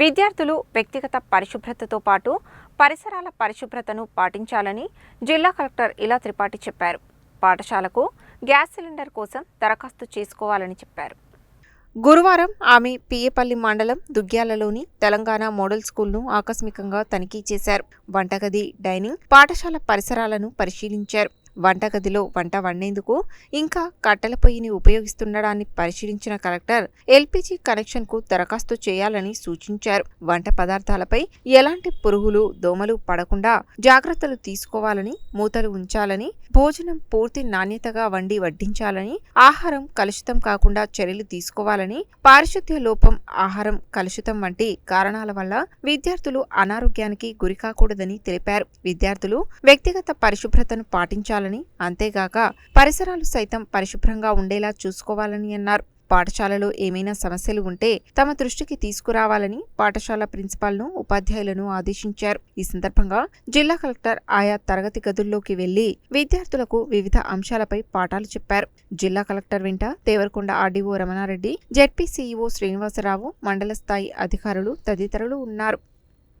విద్యార్థులు వ్యక్తిగత పరిశుభ్రతతో పాటు పరిసరాల పరిశుభ్రతను పాటించాలని జిల్లా కలెక్టర్ ఇలా త్రిపాఠి చెప్పారు. పాఠశాలకు గ్యాస్ సిలిండర్ కోసం దరఖాస్తు చేసుకోవాలని చెప్పారు. గురువారం ఆమె పియ్యపల్లి మండలం దుగ్గ్యాలలోని తెలంగాణ మోడల్ స్కూల్ను ఆకస్మికంగా తనిఖీ చేశారు. వంటగది డైనింగ్ పాఠశాల పరిసరాలను పరిశీలించారు. వంటగదిలో వంట వండేందుకు ఇంకా కట్టెల పొయ్యిని ఉపయోగిస్తుండడాన్ని పరిశీలించిన కలెక్టర్ ఎల్పీజీ కనెక్షన్కు దరఖాస్తు చేయాలని సూచించారు. వంట పదార్థాలపై ఎలాంటి పురుగులు దోమలు పడకుండా జాగ్రత్తలు తీసుకోవాలని మూతలు ఉంచాలని భోజనం పూర్తి నాణ్యతగా వండి వడ్డించాలని ఆహారం కలుషితం కాకుండా చర్యలు తీసుకోవాలని పారిశుద్ధ్య లోపం ఆహారం కలుషితం వంటి కారణాల వల్ల విద్యార్థులు అనారోగ్యానికి గురికాకూడదని తెలిపారు. విద్యార్థులు వ్యక్తిగత పరిశుభ్రతను పాటించాలని అంతేగాక పరిసరాలు సైతం పరిశుభ్రంగా ఉండేలా చూసుకోవాలని అన్నారు. పాఠశాలలో ఏమైనా సమస్యలు ఉంటే తమ దృష్టికి తీసుకురావాలని పాఠశాల ప్రిన్సిపాల్ను ఉపాధ్యాయులను ఆదేశించారు. ఈ సందర్భంగా జిల్లా కలెక్టర్ ఆయా తరగతి గదుల్లోకి వెళ్ళి విద్యార్థులకు వివిధ అంశాలపై పాఠాలు చెప్పారు. జిల్లా కలెక్టర్ వెంట Devarakonda RDO Ramana Reddy ZP CEO Srinivasa Rao మండల స్థాయి అధికారులు తదితరులు ఉన్నారు.